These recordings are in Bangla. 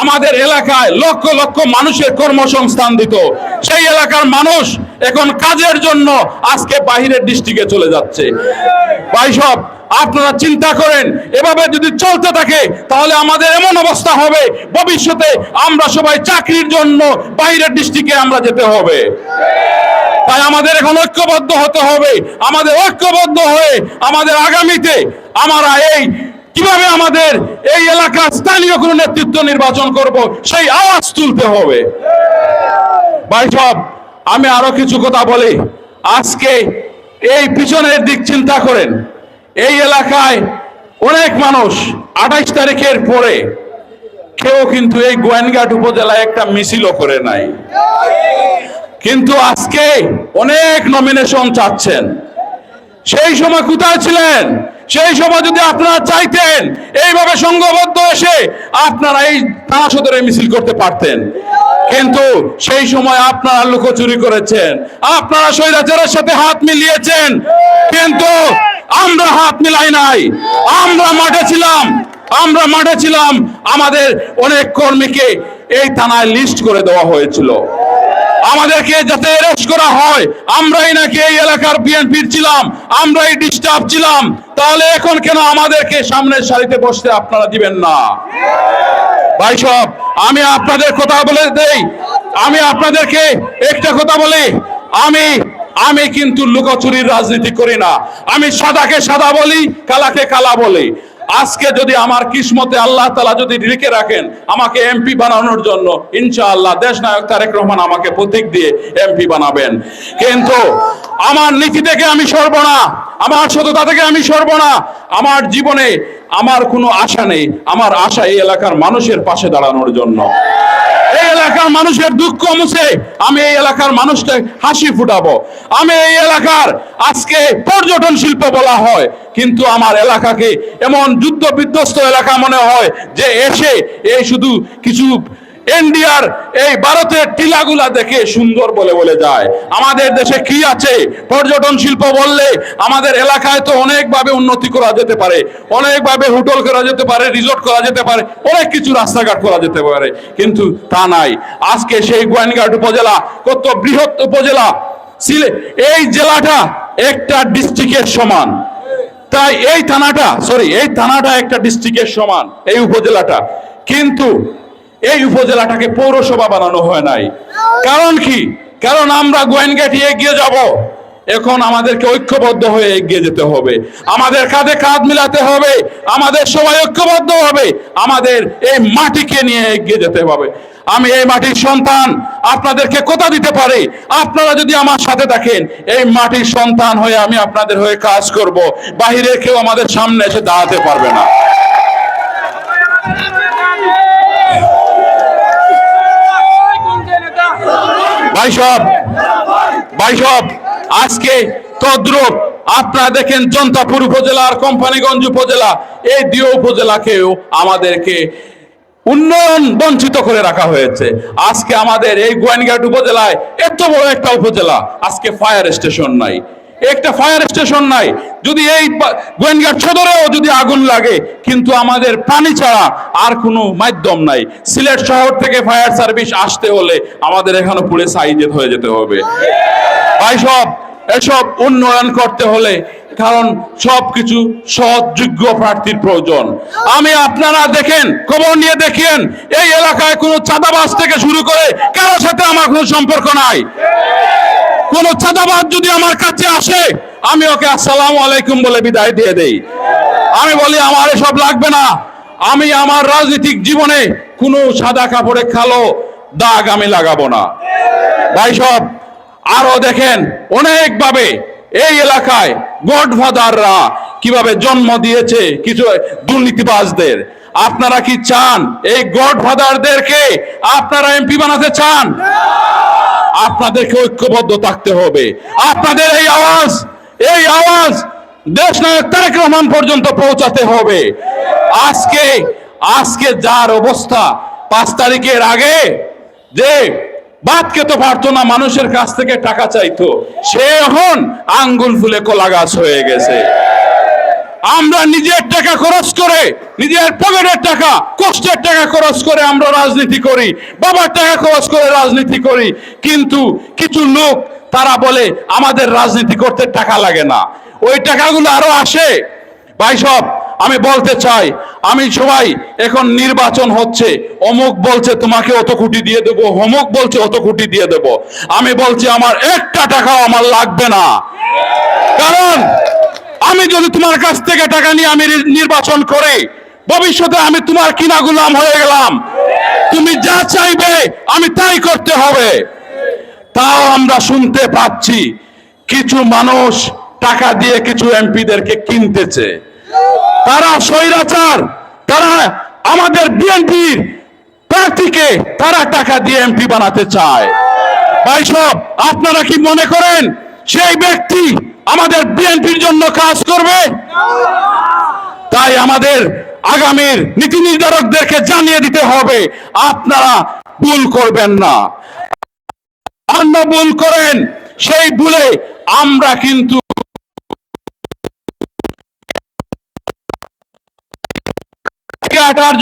আমাদের এলাকায় লক্ষ লক্ষ মানুষের কর্মসংস্থান দিত। সেই এলাকার মানুষ এখন কাজের জন্য আজকে বাহিরের ডিস্ট্রিক্টে চলে যাচ্ছে। ভাইসব, আপনারা চিন্তা করেন, এভাবে যদি চলতে থাকে, তাহলে আমাদের এমন অবস্থা হবে, ভবিষ্যতে আমরা সবাই চাকরির জন্য বাইরের ডিস্ট্রিক্টে আমরা যেতে হবে। তাই আমাদের এখন ঐক্যবদ্ধ হতে হবে, আমাদের ঐক্যবদ্ধ হয়ে আমাদের আগামীতে আমরা এই কীভাবে আমাদের এই এলাকার স্থানীয় কোনো নেতৃত্ব নির্বাচন করব, সেই আওয়াজ তুলতে হবে। ভাই সব আমি আরও কিছু কথা বলি। আজকে এই পিছনের দিক চিন্তা করেন। এই এলাকায় অনেক মানুষ আঠাইশ তারিখের পরে কেউ কিন্তু এই গোয়েনঘাট উপজেলায় একটা মিছিলও করে নাই। কিন্তু আজকে অনেক নমিনেশন চাচ্ছেন। সেই সময় কোথায় ছিলেন? সেই সময় যদি আপনারা চাইতেন, এইভাবে সংঘবদ্ধ এসে আপনারা এই থানা সদরে মিছিল করতে পারতেন। কিন্তু সেই সময় আপনারা লুকোচুরি করেছেন, আপনারা স্বৈরাচারের সাথে হাত মিলিয়েছেন। কিন্তু আমরা হাত মিলাই নাই, আমরা মাঠে ছিলাম, আমরা মাঠে ছিলাম, আমাদের অনেক কর্মীকে এই থানায় লিস্ট করে দেওয়া হয়েছিল। আমাদেরকে যাতে অ্যারেস্ট করা হয়, আমরাই নাকি এই এলাকার বিএনপির ছিলাম, আমরাই ডিস্টার্ব ছিলাম, তাহলে এখন কেন আমাদেরকে সামনের সারিতে বসতে আপনারা দিবেন না? ভাই সব আমি আপনাদের কথা বলে দেই, আমি আপনাদেরকে একটা কথা বলি, আমি আমি কিন্তু লুকোচুরির রাজনীতি করি না, আমি সাদাকে সাদা বলি, কালাকে কালা বলি। আজকে যদি আমার কিসমতে আল্লাহ তালা যদি লিখে রাখেন, আমাকে এমপি বানানোর জন্য, ইনশাআল্লাহ দেশ নায়ক তারেক রহমান আমাকে প্রতীক দিয়ে এমপি বানাবেন। কিন্তু আমার নীতি থেকে আমি সরব না, আমার সততা থেকে আমি সরব না, আমার জীবনে আমার কোনো আশা নেই, আমার আশা এই এলাকার মানুষের পাশে দাঁড়ানোর জন্য। এই এলাকার মানুষের দুঃখ মুছে আমি এই এলাকার মানুষকে হাসি ফুটাবো। আমি এই এলাকার আজকে পর্যটন শিল্প বলা হয়, কিন্তু আমার এলাকাকে এমন যুদ্ধ বিধ্বস্ত এলাকা মনে হয় যে এসে এই শুধু কিছু ইন্ডিয়ার এই ভারতের টিলাগুলা দেখে সুন্দর বলে বলে যায়। আমাদের দেশে কি আছে? পর্যটন শিল্প বললে আমাদের এলাকায় তো অনেকভাবে উন্নতি করা যেতে পারে। অনেকভাবে হোটেল করা যেতে পারে, রিসোর্ট করা যেতে পারে, অনেক কিছু রাস্তাঘাট করা যেতে পারে। কিন্তু তা নাই। আজকে সেই গোয়াইনঘাট উপজেলা, কত বৃহৎ উপজেলা এই জেলাটা একটা ডিস্ট্রিক্টের সমান। তাই এই থানাটা সরি এই থানাটা একটা ডিস্ট্রিক্টের সমান, এই উপজেলাটা। কিন্তু এই উপজেলাটাকে পৌরসভা বানানো হয় নাই। কারণ কি? কারণ আমরা গোয়েনঘাটি এগিয়ে যাব। এখন আমাদেরকে ঐক্যবদ্ধ হয়ে এগিয়ে যেতে হবে। আমাদের কাঁধে কাঁধ মিলাতে হবে। আমাদের সবাই ঐক্যবদ্ধ হবে। আমাদের এই মাটিকে নিয়ে এগিয়ে যেতে হবে। আমি এই মাটির সন্তান আপনাদেরকে কথা দিতে পারি। আপনারা যদি আমার সাথে থাকেন, এই মাটির সন্তান হয়ে আমি আপনাদের হয়ে কাজ করব। বাহিরে কেউ আমাদের সামনে এসে দাঁড়াতে পারবে না। ভাই সব ভাই সব, আজকে তদ্রুপ, আপনারা দেখেন জনতাপুর উপজেলা আর কোম্পানিগঞ্জ উপজেলা, এই দুই উপজেলাকেও আমাদেরকে উন্নয়ন বঞ্চিত করে রাখা হয়েছে। আজকে আমাদের এই গোয়াইনঘাট উপজেলায় এত বড় একটা উপজেলা, আজকে ফায়ার স্টেশন নাই। একটা ফায়ার স্টেশন নাই। যদি এই গোয়েনঘাট সদরেও যদি আগুন লাগে, কিন্তু আমাদের পানি ছাড়া আর কোনো মাধ্যম নাই। সিলেট শহর থেকে ফায়ার সার্ভিস আসতে হলে আমাদের এখানে পুলিশ সাইজেত হয়ে যেতে হবে। ভাই, সব এসব উন্নয়ন করতে হলে কারণ সবকিছু সৎ যোগ্য প্রার্থীর প্রয়োজন। আমি আপনারা দেখেন, খবর নিয়ে দেখেন এই এলাকায় কোনো চাঁদাবাজ থেকে শুরু করে কারোর সাথে আমার কোনো সম্পর্ক নাই। কোন চাঁদাবাজ যদি আমার কাছে আসে, আমি ওকে আসসালামু আলাইকুম বলে বিদায় দিয়ে দেই। আমি বলি, আমার এসব লাগবে না। আমি আমার রাজনৈতিক জীবনে কোনো সাদা কাপড়ে খালো দাগ আমি লাগাবো না। ভাই সব, আরও দেখেন, অনেকভাবে এই এলাকায় গডফাদাররা কীভাবে জন্ম দিয়েছে কিছু দুর্নীতিবাজদের। আপনারা কি চান? এই গডফাদারদেরকে আপনারা এমপি বানাতে চান? আপনাদেরকে ঐক্যবদ্ধ থাকতে হবে। আপনাদের এই আওয়াজ এই আওয়াজ দেশ নায়ক তারেক রহমান পর্যন্ত পৌঁছাতে হবে। আজকে আজকে যার অবস্থা, পাঁচ তারিখের আগে যে বাদ খেতে পারতো না, মানুষের কাছ থেকে টাকা চাইতো, সে এখন আঙ্গুল ফুলে কলা গাছ হয়ে গেছে। আমরা নিজের টাকা খরচ করে, নিজের পকেটের টাকা, কষ্টের টাকা খরচ করে আমরা রাজনীতি করি, বাবার টাকা খরচ করে রাজনীতি করি, কিন্তু কিছু লোক, তারা বলে, আমাদের রাজনীতি করতে টাকা লাগে না। ওই টাকাগুলো আরও আসে। ভাই সব আমি বলতে চাই, আমি সবাই এখন নির্বাচন হচ্ছে, অমুক বলছে তোমাকে অত কোটি দিয়ে দেবো, অমুক বলছে অত কোটি দিয়ে দেবো। আমি বলছি, আমার একটা টাকাও আমার লাগবে না। কারণ আমি যদি তোমার কাছ থেকে টাকা নিয়ে আমি নির্বাচন করি, ভবিষ্যতে আমি তোমার কিনা গুলাম হয়ে গেলাম। তুমি যা চাইবে, আমি তাই করতে হবে। তাও আমরা শুনতে পাচ্ছি, কিছু মানুষ টাকা দিয়ে কিছু এমপিদেরকে কিনতেছে। তারা স্বৈরাচার, তারা আমাদের বিএনপির প্রার্থীকে তারা টাকা দিয়ে এমপি বানাতে চায়। ভাই সব আপনারা কি মনে করেন সেই ব্যক্তি আমাদের বিএনপির জন্য কাজ করবে। তাই আমাদের আগামীর নীতি নির্ধারকদেরকে জানিয়ে দিতে হবে, আপনারা ভুল করবেন না। অন্য ভুল করেন, সেই ভুলে আমরা কিন্তু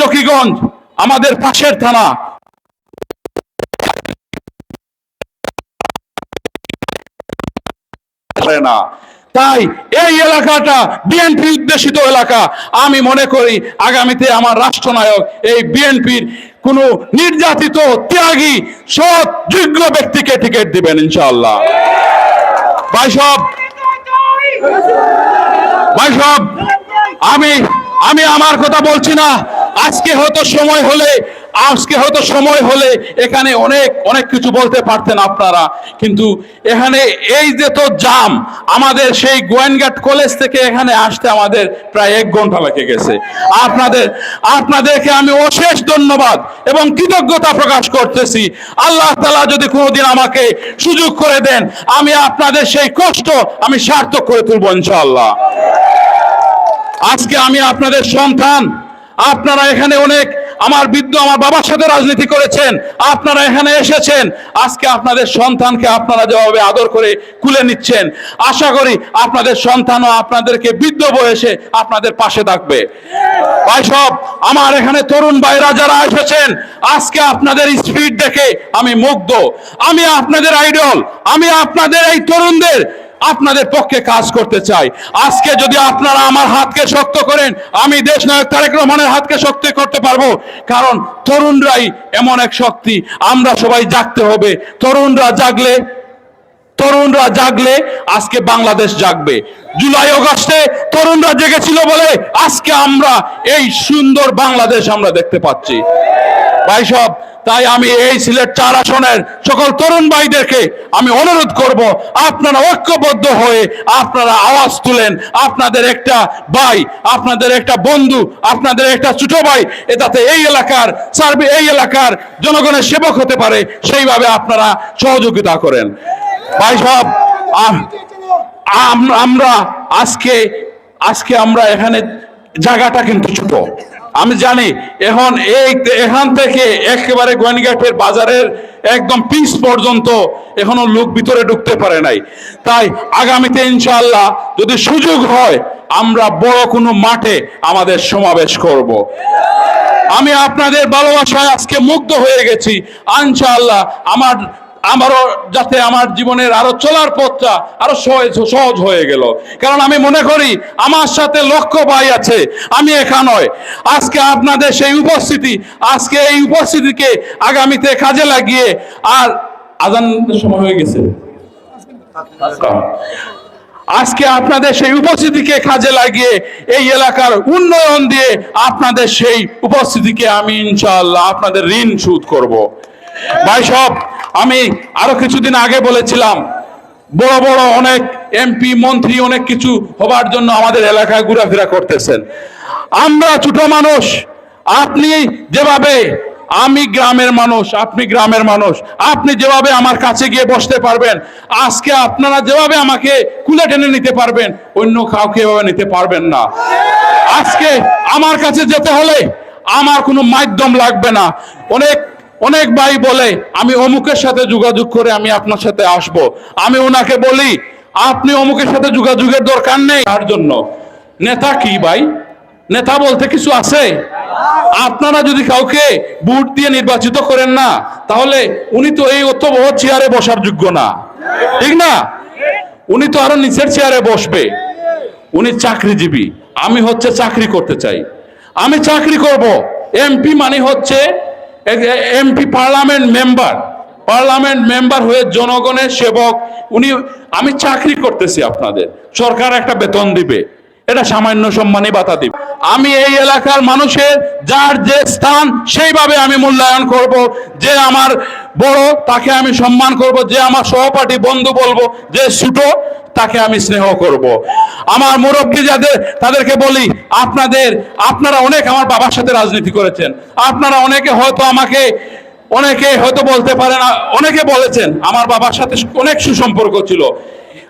জকিগঞ্জ, আমাদের পাশের থানা পারে না। তাই এই এলাকাটা বিএনপি উদ্দেশিত এলাকা। আমি মনে করি আগামীতে আমার রাষ্ট্রনায়ক এই বিএনপির কোন নির্যাতিত, ত্যাগী, সৎ, যোগ্য ব্যক্তিকে টিকিট দিবেন ইনশাআল্লাহ। ভাই সব ভাই সব আমি আমি আমার কথা বলছি না। আজকে হয়তো সময় হলে আজকে হয়তো সময় হলে এখানে অনেক অনেক কিছু বলতে পারতেন আপনারা। কিন্তু এখানে এই যে তো জাম, আমাদের সেই গোয়েনঘাট কলেজ থেকে এখানে আসতে আমাদের প্রায় এক ঘণ্টা লেগে গেছে। আপনাদের, আপনাদেরকে আমি অশেষ ধন্যবাদ এবং কৃতজ্ঞতা প্রকাশ করতেছি। আল্লাহ তালা যদি কোনোদিন আমাকে সুযোগ করে দেন, আমি আপনাদের সেই কষ্ট আমি সার্থক করে তুলব ইনশাল্লাহ আজকে আমি আপনাদের সন্তান, আপনারা এখানে অনেক আমার বৃদ্ধ আমার বাবার সাথে রাজনীতি করেছেন, আপনারা এখানে এসেছেন, আজকে আপনাদের সন্তানকে আপনারা যেভাবে আদর করে কুলে নিচ্ছেন, আশা করি আপনাদের সন্তানও আপনাদেরকে বৃদ্ধ বয়সে আপনাদের পাশে থাকবে। ভাই সব, আমার এখানে তরুণ ভাইরা যারা এসেছেন, আজকে আপনাদের স্পিড দেখে আমি মুগ্ধ। আমি আপনাদের আইডল, আমি আপনাদের এই তরুণদের আপনাদের পক্ষে কাজ করতে চাই। আজকে যদি আপনারা আমার হাতকে শক্ত করেন, আমি দেশ নায়ক তারেক রহমানের হাতকে শক্ত করতে পারব। কারণ তরুণরাই এমন এক শক্তি, আমরা সবাই জাগতে হবে। তরুণরা জাগলে তরুণরা জাগলে আজকে বাংলাদেশ জাগবে। জুলাই, অগস্টে তরুণরা জেগেছিল বলে আজকে আমরা এই সুন্দর বাংলাদেশ আমরা দেখতে পাচ্ছি। ভাই সব তাই আমি এই সিলেট চার আসনের সকল তরুণ ভাইদেরকে আমি অনুরোধ করব, আপনারা ঐক্যবদ্ধ হয়ে আপনারা আওয়াজ তুলেন। আপনাদের একটা ভাই, আপনাদের একটা বন্ধু, আপনাদের একটা ছোট ভাই এটাতে এই এলাকার সার্ভে এই এলাকার জনগণের সেবক হতে পারে, সেইভাবে আপনারা সহযোগিতা করেন। ভাই আম- আমরা আজকে আজকে আমরা এখানে জায়গাটা কিন্তু ছোট। আমি জানি, এখন এই, এখান থেকে একেবারে গোয়ানিঘাটের বাজারের একদম পিস পর্যন্ত এখনও লোক ভিতরে ঢুকতে পারে নাই তাই আগামীতে ইনশাআল্লাহ যদি সুযোগ হয়, আমরা বড় কোনো মাঠে আমাদের সমাবেশ করব। আমি আপনাদের ভালোবাসায় আজকে মুগ্ধ হয়ে গেছি ইনশাআল্লাহ আমার আমারও যাতে আমার জীবনের আরও চলার পথটা আরও সহজ সহজ হয়ে গেল। কারণ আমি মনে করি আমার সাথে লক্ষ্য ভাই আছে, আমি একা নয়। আজকে আপনাদের সেই উপস্থিতি, আজকে এই উপস্থিতিকে আগামীতে কাজে লাগিয়ে আর আজান সময় হয়ে গেছে। আজকে আপনাদের সেই উপস্থিতিকে কাজে লাগিয়ে এই এলাকার উন্নয়ন দিয়ে আপনাদের সেই উপস্থিতিকে আমি ইনশাআল্লাহ আপনাদের ঋণ শোধ করব। ভাই সব আমি আরও কিছুদিন আগে বলেছিলাম, বড় বড় অনেক এমপি, মন্ত্রী অনেক কিছু হবার জন্য আমাদের এলাকায় ঘোরাফেরা করতেছেন। আমরা ছোট মানুষ, আপনি যেভাবে, আমি গ্রামের মানুষ, আপনি গ্রামের মানুষ, আপনি যেভাবে আমার কাছে গিয়ে বসতে পারবেন, আজকে আপনারা যেভাবে আমাকে কুলে টেনে নিতে পারবেন, অন্য কাউকে এভাবে নিতে পারবেন না। আজকে আমার কাছে যেতে হলে আমার কোনো মাধ্যম লাগবে না। অনেক অনেক ভাই বলে, আমি অমুকের সাথে যোগাযোগ করে আমি আপনার সাথে আসব। আমি ওনাকে বলি, আপনি অমুকের সাথে যোগাযোগের দরকার নেই। তার জন্য, নেতা কি ভাই? নেতা বলতে কিছু আছে? আপনারা যদি কাউকে ভোট দিয়ে নির্বাচিত করেন না, তাহলে উনি তো এই অত বড় চেয়ারে বসার যোগ্য না। ঠিক না? উনি তো আরও নিচের চেয়ারে বসবে। উনি চাকরিজীবী। আমি হচ্ছে চাকরি করতে চাই। আমি চাকরি করব। এমপি মানে হচ্ছে MP parliament member parliament member হয়ে জনগণের সেবক, উনি, আমি চাকরি করতেছি আপনাদের। সরকার একটা বেতন দিবে। এটা সামান্য সম্মানী বাতা দিবে। আমি এই এলাকার মানুষের, যার যে স্থান, সেইভাবে আমি মূল্যায়ন করব। যে আমার বড়, তাকে আমি সম্মান করব। যে আমার সহপাঠী বন্ধু বলব, যে ছোট তাকে আমি স্নেহ করব। আমার মুরব্বী যাদের, তাদেরকে বলি, আপনাদের, আপনারা অনেক আমার বাবার সাথে রাজনীতি করেছেন। আপনারা অনেকে হয়তো আমাকে, অনেকে হয়তো বলতে পারেন, অনেকে বলেছেন, আমার বাবার সাথে অনেক সুসম্পর্ক ছিল।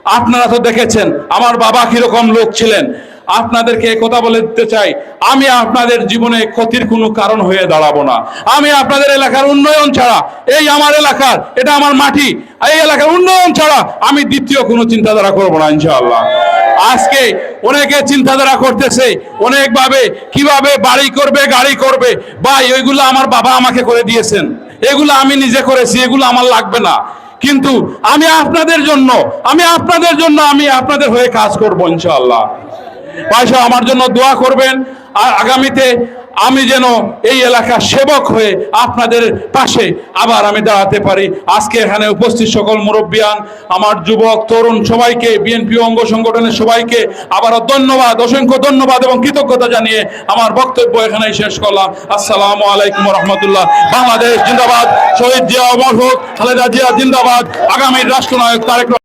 আপনারা তো দেখেছেন, আমার বাবা কীরকম লোক ছিলেন। আপনাদেরকে কথা বলে দিতে চাই, আমি আপনাদের জীবনে ক্ষতির কোনো কারণ হয়ে দাঁড়াবো না। আমি আপনাদের এলাকার উন্নয়ন ছাড়া, এই আমার এলাকার, এটা আমার মাটি, এই এলাকার উন্নয়ন ছাড়া আমি দ্বিতীয় কোনো চিন্তাধারা করব না, ইনশাআল্লাহ। আজকে অনেকে চিন্তাধারা করতেছে, অনেকভাবে কীভাবে বাড়ি করবে, গাড়ি করবে, ভাই, ওইগুলো আমার বাবা আমাকে করে দিয়েছেন। এগুলো আমি নিজে করেছি, এগুলো আমার লাগবে না। কিন্তু আমি আপনাদের জন্য, আমি আপনাদের জন্য আমি আপনাদের হয়ে কাজ করব, ইনশাআল্লাহ। পয়সা আমার জন্য দোয়া করবেন। আর আগামীতে আমি যেন এই এলাকার সেবক হয়ে আপনাদের পাশে আবার আমি দাঁড়াতে পারি। আজকে এখানে উপস্থিত সকল মুরব্বিয়ান, আমার যুবক, তরুণ সবাইকে, বিএনপি অঙ্গ সংগঠনের সবাইকে আবারও ধন্যবাদ, অসংখ্য ধন্যবাদ এবং কৃতজ্ঞতা জানিয়ে আমার বক্তব্য এখানেই শেষ করলাম। আসসালামু আলাইকুম রহমতুল্লাহ বাংলাদেশ জিন্দাবাদ, শহীদ জিয়া অমর হোক, খালেদা জিয়া জিন্দাবাদ আগামী রাষ্ট্রনায়ক তারেক